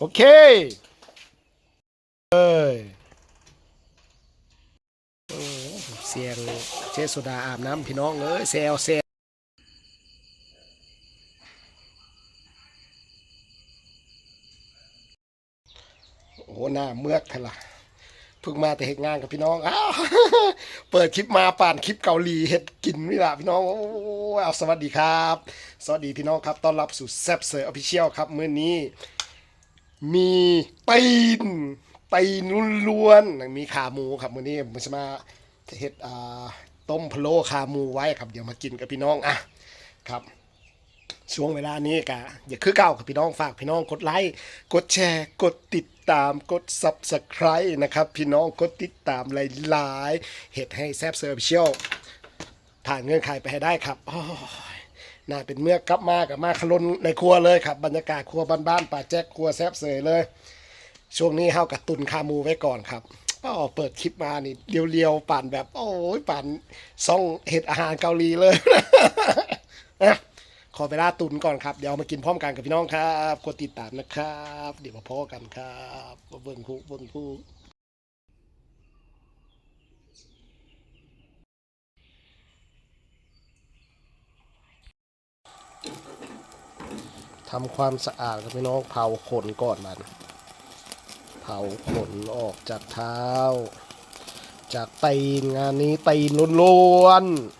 โอเคเอ้ยโอ้เสียงเจสุดาอาบน้ำพี่น้องเอ้ยเซลเซลโอ้หน้าเมือกกันละเพิ่งมาแต่เหตุงานกับพี่น้องอ้าวเปิดคลิปมาป่านคลิปเกาหลีเห็ดกินนี่ละพี่น้องโอ้เอาสวัสดีครับ สวัสดีพี่น้องครับต้อนรับสู่แซบเซอร์ออฟฟิเชียลครับมื้อนี้ มีตีนตีนล้วนๆมีขาหมูครับมื้อนี้ผมจะมาเฮ็ดอ่าต้มพะโล้ขาหมูไว้ครับเดี๋ยวมากินกับพี่น้องอะครับ ช่วงเวลานี้กะอย่าคือเก่ากับพี่น้องฝากพี่น้องกดไลค์กดแชร์กดติดตามกด Subscribe นะครับ พี่น้องกดติดตามหลายๆเหตุให้แซบเซอร์เชียลผ่านเงื่อนไขไปให้ได้ครับ น่าเป็นเมื่อกลับมากับมาขลนในครัวเลยครับ บรรยากาศครัวบ้านๆป่าแจ๊กครัวแซบเซยเลย ช่วงนี้เฮากับตุนคามูไว้ก่อนครับก็เปิดคลิปมานี่เรียวๆ ปั่นแบบ โอ้ยปั่นซ่องเห็ดอาหารเกาหลีเลยนะขอเวลาตุนก่อนครับ เดี๋ยวมากินพร้อมกันกับพี่น้องครับ กดติดตามนะครับ เดี๋ยวมาพอกันครับเบิ่งผู้เบิ่งผู้ ทำความสะอาดกับพี่น้องเผาขนก่อนมันเผาขนออกจากเท้า จากตีนงานนี้ตีนล้วนๆ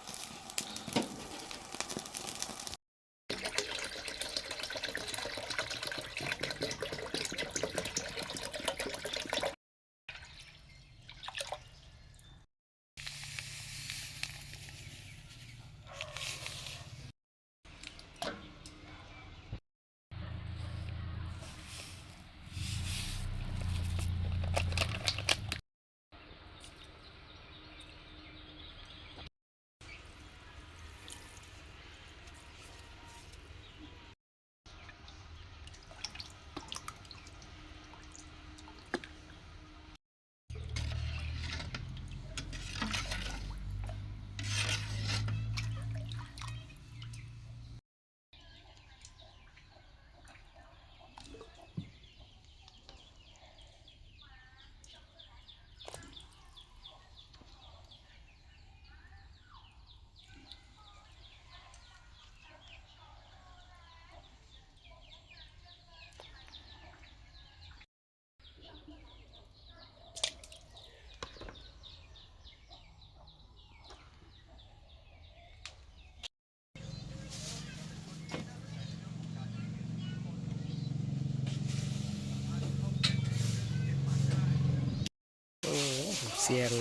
เสียง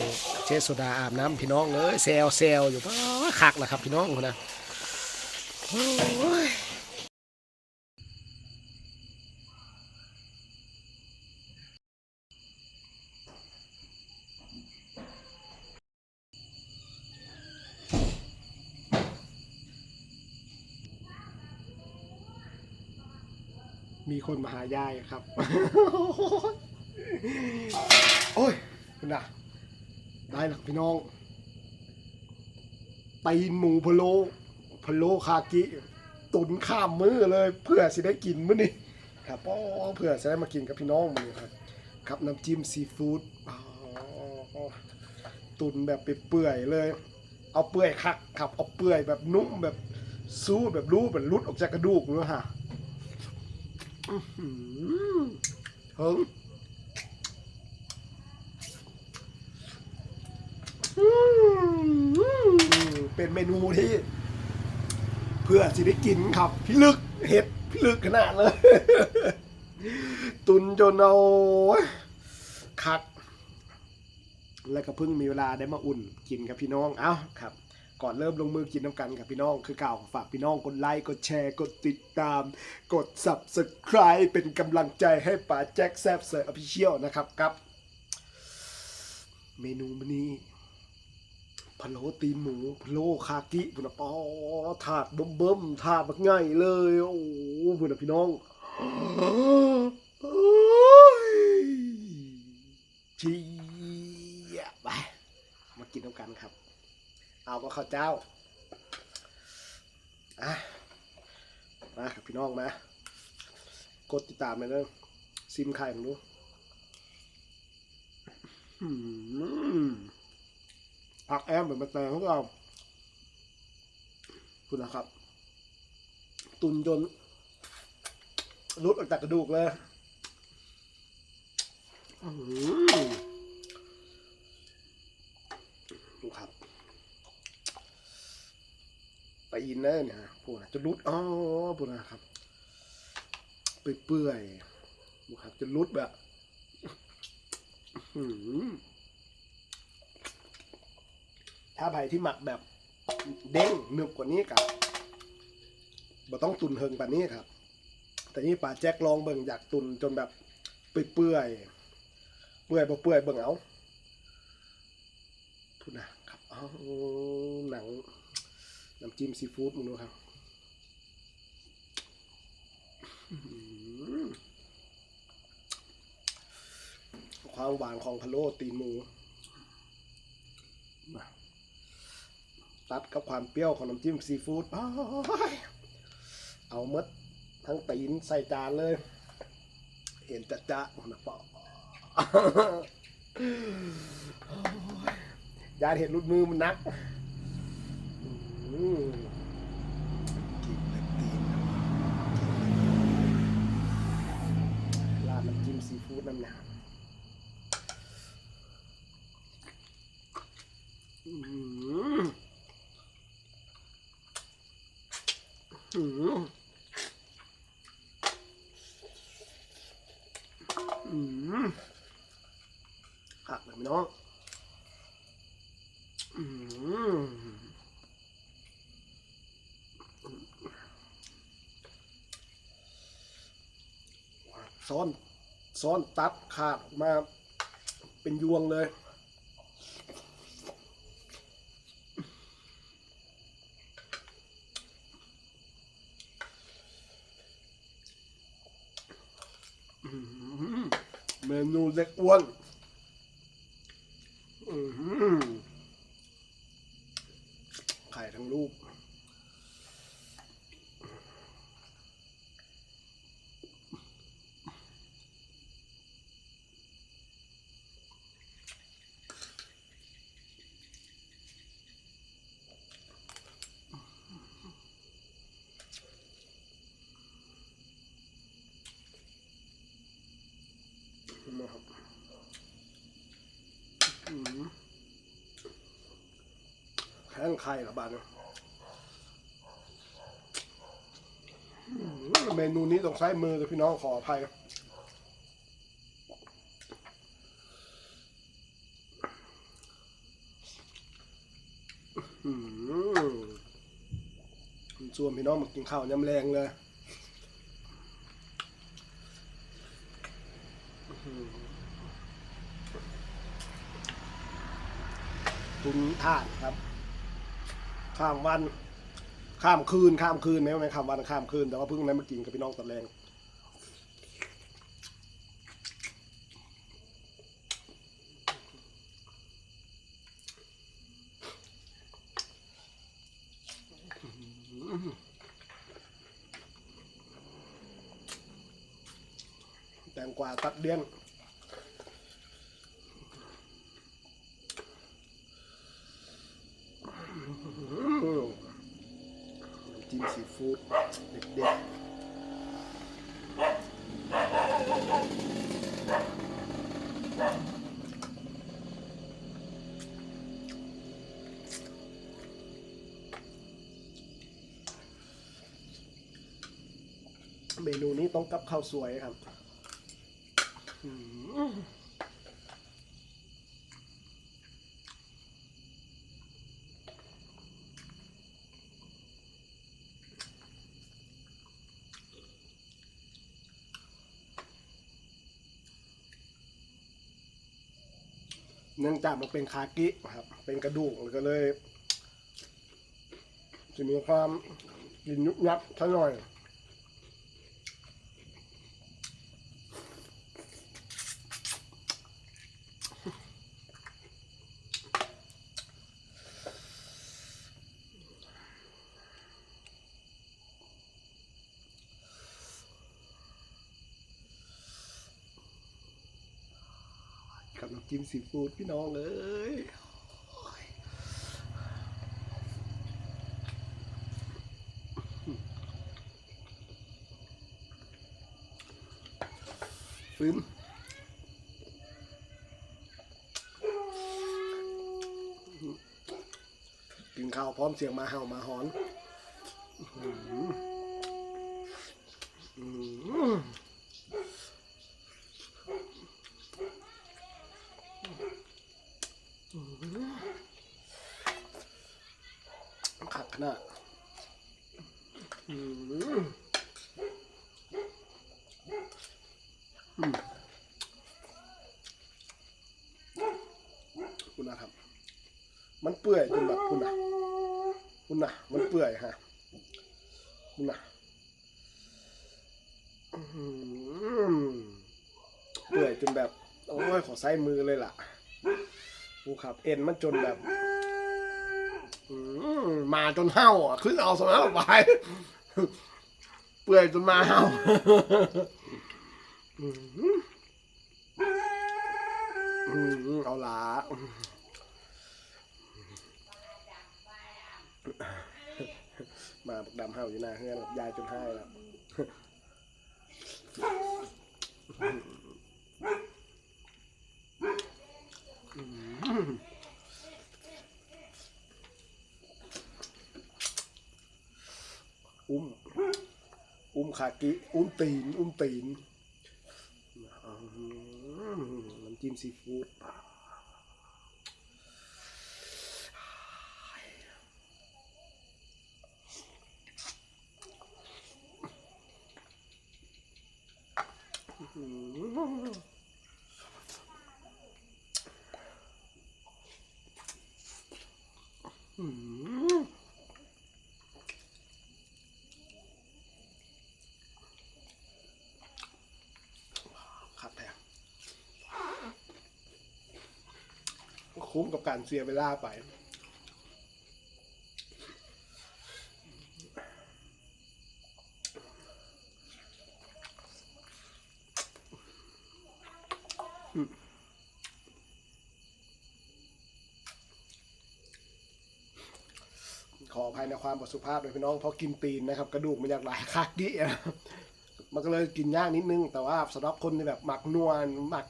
เจสุดาอาบน้ำพี่น้องเอ้ยเซลเซลอยู่ป้าคักแหละครับพี่น้องคนนะมีคนมาหายายครับ โอ้ยคุณน่ะ ได้หลักพี่น้องตีนหมูพะโล้พะโล้คากิ ตุนข้ามมือเลยเพื่อสิได้กินมื้อนี้ครับอ๋อเพื่อจะได้มากินกับพี่น้องมื้อนี้ครับครับน้ำจิ้มซีฟู้ดตุนแบบเปื่อยๆเลย เอาเปื่อยคักครับเอาเปื่อยแบบนุ่มแบบสู้แบบรู้แบบรุดออกจากกระดูกเนื้อฮะเฮ้ย อืม เป็นเมนูที่ เพื่อสิได้กินครับพี่ลึกเห็ดพี่ลึกขนาดเลย ตุนจนเอาคัก แล้วก็เพิ่งมีเวลาได้มาอุ่นกินกับพี่น้อง เอ้าครับก่อนเริ่มลงมือกินน้ำกันกับพี่น้อง คือเก่าฝากพี่น้องกดไลค์กดแชร์กดติดตาม กด subscribe เป็นกำลังใจให้ป๋าแจ็คแซบเซอร์อภิเชียลนะครับกับ เมนูมันนี้ พะโล้ตีนหมูพะโล้คากิพุ่นนะปอถาดเบิ่มๆถาดแบบง่ายเลย โอ้โหพุ่นนะพี่น้องโอ้ยเจียบไปมากินน้ำกันครับ เอาก็ข้าวเจ้าอะมาครับพี่น้องมากดติดตามเลยนะซิมไข่ผมดูอืม ผักแอมเหมือนมาแตงของเราคุณนะครับ ตุนจนรุดออกจากกระดูกเลยดูครับไปอินเนอร์เนี่ยพวกนะจะรุดอ๋อพวกนะครับเปื่อยๆดูครับจะรุดแบบ อื้อหือ ถ้าใครที่หมักแบบเด้งหนึบกว่านี้กับบ่ต้องตุนเฮิงแบบนี้ครับ แต่นี่ป่าแจ็คลองเบิ่งอยากตุนจนแบบเปื่อยๆเปื่อยบ่เปื่อยเบิ่งเอาพูดนะครับเอาหนังน้ำจิ้มซีฟู้ดมึงดูครับความหวานของพะโล้ตีนหมูมา ตัดกับความเปรี้ยวของน้ำจิ้มซีฟู้ดอ้ายเอาหมดทั้งตีนใส่จานเลย เห็นจะจะนะปอยาเห็นรุดมือมันนักกินเล็บตีนราดน้ำจิ้มซีฟู้ดน้ำหนาอืมอืม อืมหักเลยพี่น้องอืม ซ้อนซ้อนตัดขาดมาเป็นยวงเลย เมนูเล็กอ้วนไข่ทั้งลูก นะครับอืม แข้งไข่ละบานเมนูนี้ต้องใช้มือกับพี่น้องขออภัยอืมชวนพี่น้องมากินข้าวยำแรงเลยตุนท่านครับ ข้ามวัน ข้ามคืน ข้ามคืนไหมไม่ข้ามวันข้ามคืน แต่ว่าเพิ่งนั้นมากินกับพี่น้องตะแรงแตงกวาตัดเดี้ยง อืมน้ำจิ้มซีฟู้ด เดียวเมนูนี้ต้องกับข้าวสวยครับ เนื่องจากมันเป็นคากิครับ เป็นกระดูกมันก็เลย จะมีความกินยุบยับท่าหน่อย กับน้ำจิ้มซีฟู้ดพี่น้องเอ้ยฟื้นกินข้าวพร้อมเสียงมาเห่ามาหอนอื้อหืออื้อหือ ขัดข นาดอืมอืมคุณนะครับ มันเปื่อยจนแบบคุณนะคุณนะมันเปื่อยฮะคุณนะเปื่อยจนแบบ โอ้ยขอใส่มือเลยล่ะกูครับเอ็นมันจนแบบ มาจนเห่าอะขึ้นเอาสมัยไปเปื่อยจนมาเห่าเอาละมาบักดำเห่าอยู่หน้าเฮือนยายจนให้แล้วอุ้ม อุ้ม ขากิ อุ้มตีน อุ้มตีนน้ำจิ้มซีฟู้ดอืมขัดแทน คุ้มกับการเสียเวลาไปขออภัยในความบสุภาพเลยพี่น้องเพราะกินตีนนะครับ กระดูกมันอยากหลายคักดิอะมันก็เลยกินยากนิดนึง แต่ว่าสำหรับคนที่แบบหมักนวลหมัก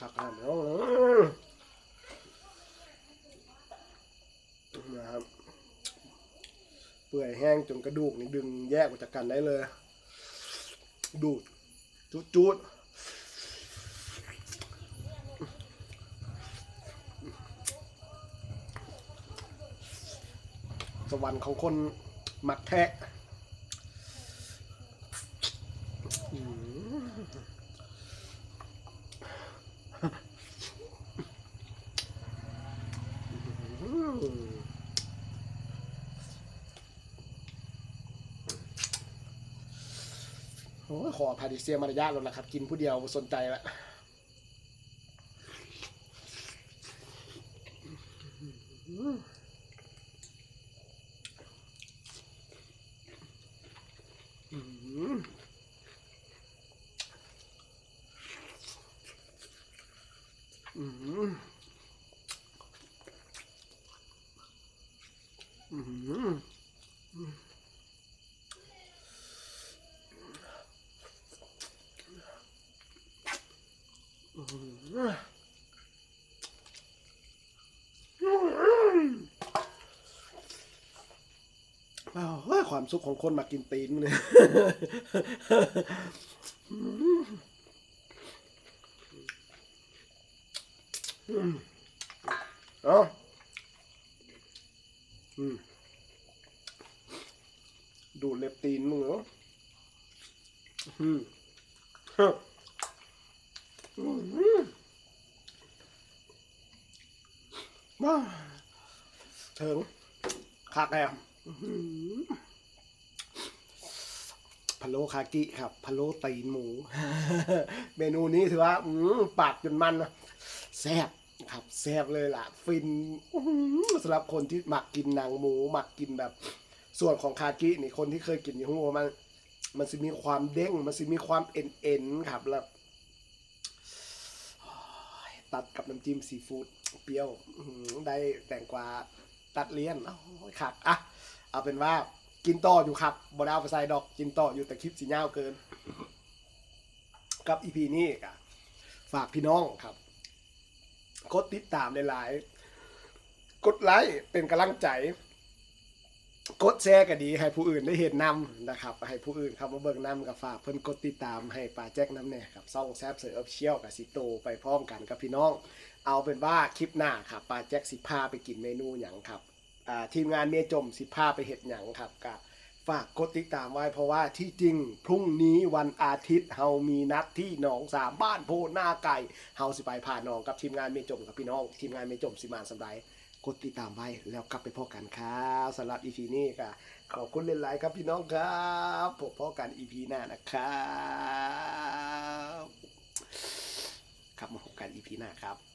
ขักขาดนี้เลยนะครับเปื่อยแห้งจนกระดูกนี่ดึงแยกออกจากกันได้เลย ดูดจุดจุดสวรรค์ของคนหมักแทะอืม โอ้ยขออภัยดิเสียมารยาทแล้วนะครับ กินผู้เดียวสนใจละอืมอืมอืมอ้าวเฮ้ย ความสุขของคนมากินตีนมันเนี่ยเนาะอืมดูเล็บตีนมึงเหรอ อืมฮะ อืมว้าถึงคักแอมพะโล้คากิครับ พะโล้ตีนหมู เมนูนี้ถือว่าอืมปากจนมันนะแซ่บครับแซ่บเลยล่ะ ฟินสำหรับคนที่หมักกินหนังหมูหมักกินแบบ ส่วนของคากินี่คนที่เคยกินอยู่หัวมัน มันจะมีความเด้ง มันจะมีความเอ็นเอ็นๆครับแล้ว ตัดกับน้ำจิ้มซีฟู้ดเปรี้ยวได้แตงกวาตัดเลี้ยนขัดอะเอาเป็นว่ากินต่ออยู่ครับบอดเอาไปใส่ดอกกินต่ออยู่แต่คลิปสีเงาเกิน กับอีพีนี้ก็ฝากพี่น้องครับกดติดตามหลายๆกดไลค์เป็นกำลังใจ กดแชร์ก็ดี ให้ผู้อื่นได้เห็นนำนะครับ ให้ผู้อื่นเข้ามาเบิ่งนำกับฝากเพิ่นกดติดตามให้ป้าแจ็คน้ำแน่ครับซ่องแซบเสือออฟเชียลกับสิโตไปพร้อมกันกับพี่น้อง เอาเป็นว่าคลิปหน้าครับป้าแจ็คสิพาไปกินเมนูหยังครับอ่าทีมงานเมียจมสิพาไปเห็ดหยังครับก็ฝากกดติดตามไว้เพราะว่าที่จริง พรุ่งนี้วันอาทิตย์เฮามีนัดที่หนองสามบ้านโพหน้าไก่เฮาสิไปผ่านหนองกับทีมงานเมียจมกับพี่น้อง ทีมงานเมียจมสิมาสำไร กดติดตามไว้แล้วกลับไปพบกันครับสำหรับ EP นี้ค่ะ ขอบคุณหลายๆครับพี่น้องครับพบพอกัน EP หน้านะครับ ครับมาพบกัน EP หน้าครับ